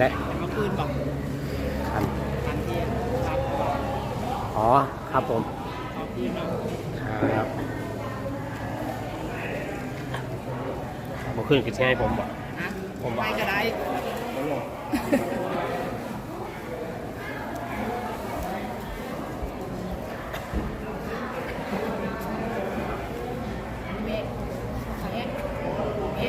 ได้เมื่อคืนบอกครับทันทีครับบอกอ๋อครับผมเอาคืนเนาะครับเมื่อคืนกินใช่ให้ผมบ่ฮะผมบอกไปก็ได้เมฆเมฆเม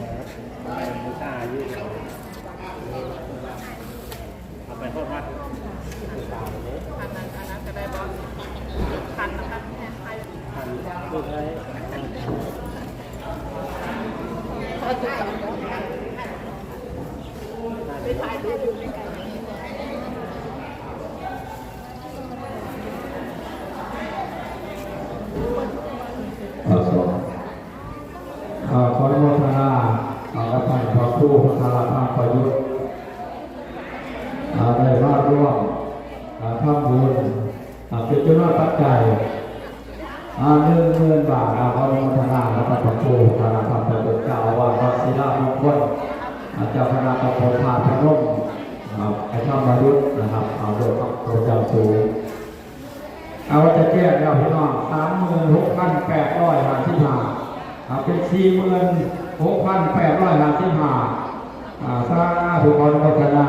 ฆ เอายืดเอาไปโทษวัดมือตาเลยพันนั้นอันนั้นก็ได้บอสพันนะครับแทนไทยทันลูกเลยไปถ่ายรูปอยู่ด้วยกัน พระสงฆ์อ่าขออนุโมทนาอ่าและท่านพ ระครูพระธาราภาประยุทธ์ได้มาร่วมอ่าทำบุญเป็นจำนวนปัจจัยอ่าหนึ่งหมื่นบาทอ่าขออนุโมทนาและท่านพระครูพระธาราภาพประยุทธ์เจ้าอาวาสวัดศิลามงคลเจ้าคณะตำบลพาพนมอ่าไอ้ท่านประยุทธ์นะครับเอาโดยพระโคเจ้าสูงเอาจะแก้แล้วพี่น้องสามหมื่นหกพันแปดร้อยห้าสิบห้าเป็นสี่หมื่นหกพันแปดร้อยห้าสิบห้า สร้างถูกคนพัฒนา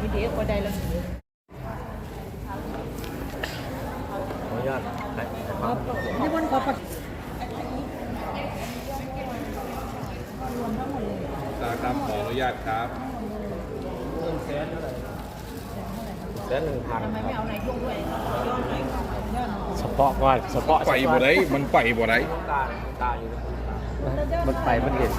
มีเด็ ก็ได้แล้วขออนุญาตไปนี่บนก็ปัดตาครับขออนุญาตครับแสนหนึ่งพันทำไมไม่เฉพาะก่อนเฉพาะไปบ่ได้มันไปบ่ได้มันไปมันเห็น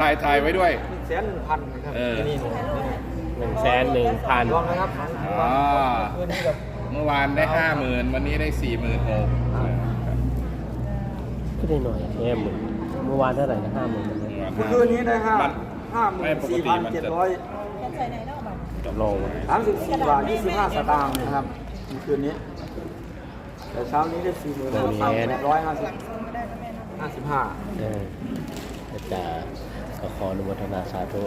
ถ่ายถ่ายไว้ด้วยแสนหนึ่งพันครับเออนี่หนึ่งแสนหนึ่งพันรวมนะครับอ่าเมื่อวานได้ห้าหมื่นวันนี้ได้สี่หมื่นหกก็ได้หน่อยแค่หมื่นเมื่อวานเท่าไหร่นะห้าหมื่นเมื่อคืนนี้ได้ห้าห้าหมื่ไม่นปกสี่ติพันมันเจ็ดจะร้อยโลงสามสิบสี่บาทยี่สิบห้าสตางค์นะครับเมื่อคืนนี้ แต่เช้านี้ได้สี่หมื่นสามแปดร้อยห้าสิบ ห้าสิบห้าเออจะขอขออนุโมทนาสาธุ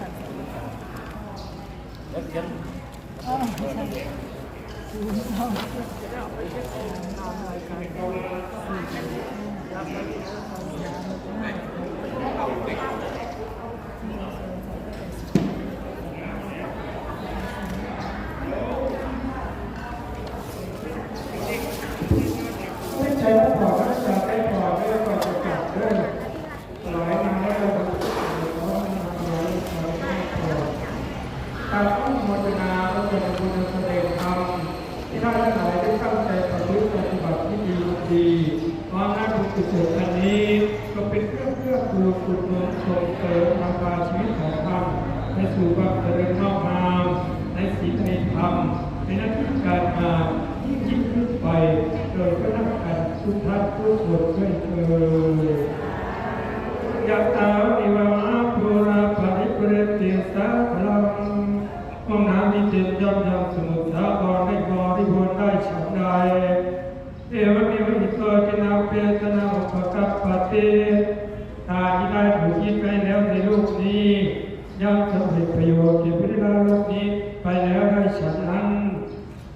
ไม่ใช่ว่าพอก็จะได้พอไม่ได้พอจะกลับด้วยหลายมาแล้วเราการต้องโมทนาและเป็นบุญแสดงธรรมที่ท่านทั้งหลายได้ตั้งใจประพฤติปฏิบัติที่ดีดีเพราะ นั่นคือกุศลอันนี้ก็เป็นเครื่องเพื่อปลูกฝึกเมืองส่งเสริมทางการชีวิตของท่านให้สู่ความเจริญงอกงามในศีลในธรรมในหน้าที่การงานยิ่งยิ่งขึ้นไปโดยพระนักการทุกท่านทุกคนด้วยเถิดยะตาวิวังอาภูราปริปุเรติสาพลังห้องน้ำมีเจ็ดย่อมยำสมุทรสาครได้บริบูรณ์ได้ฉันใดเอวะเมวะ กินาเปตนาอุปกับปฏิทานที่ได้ผูกยิ้ไปแล้วในรูปนี้ย่อมสำเร็จประโยชน์เก่ผู้ได้รับโลกนี้ไปแล้วได้ฉันนั้น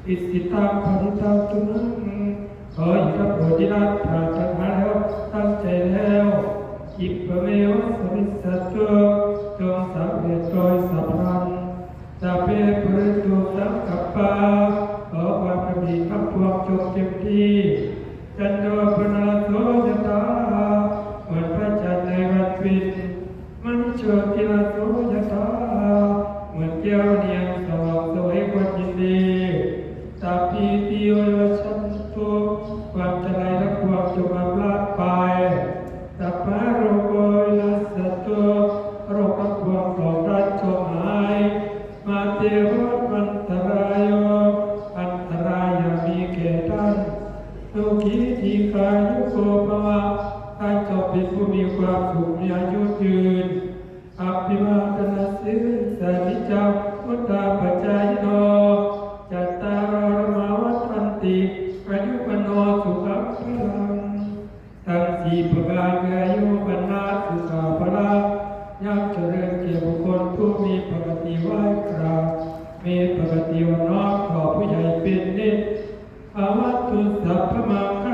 อิสิตังภริตาตุนังขออีกพระโพธิราช พุทธาปัจจายโนจัตตารรมาวัฏันติอายุปโนสุขะพลังทั้งสี่ประการคืออายุปนาสุขาพละย่กเจริญเกี่ยวบุคคลผู้มีปกติไหวกราบมีปกติวันนอกขอผู้ใหญ่เป็นนิดอาวัตุสัพพมัง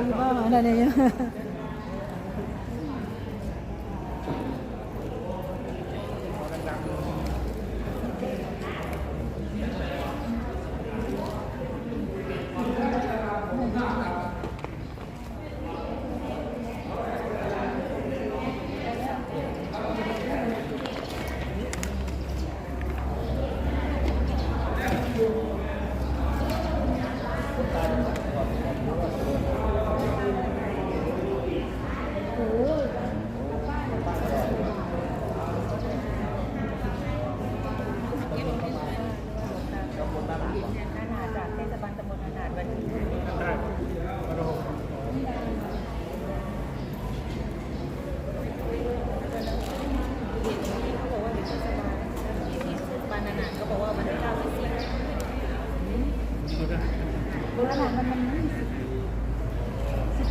الله على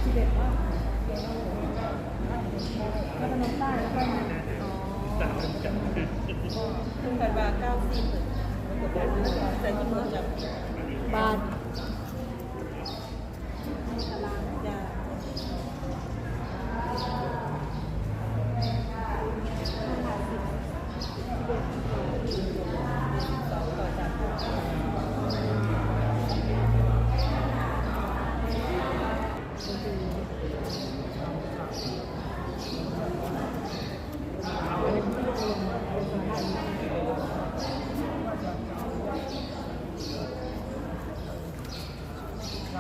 ทิเบตว่าพัฒนมใต้แล้วก็มาขึ้นไปว่าเก้าสิบแต่ที่มาจากบาท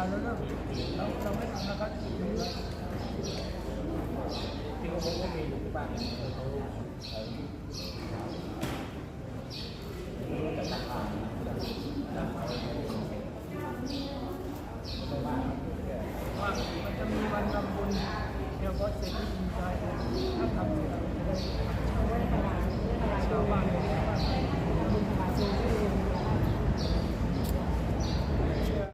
แล้วเริ่เราเราไม่ทำแล้วก็ริงที่เขาบอกว่ามีอยู่ที่บ้างเขา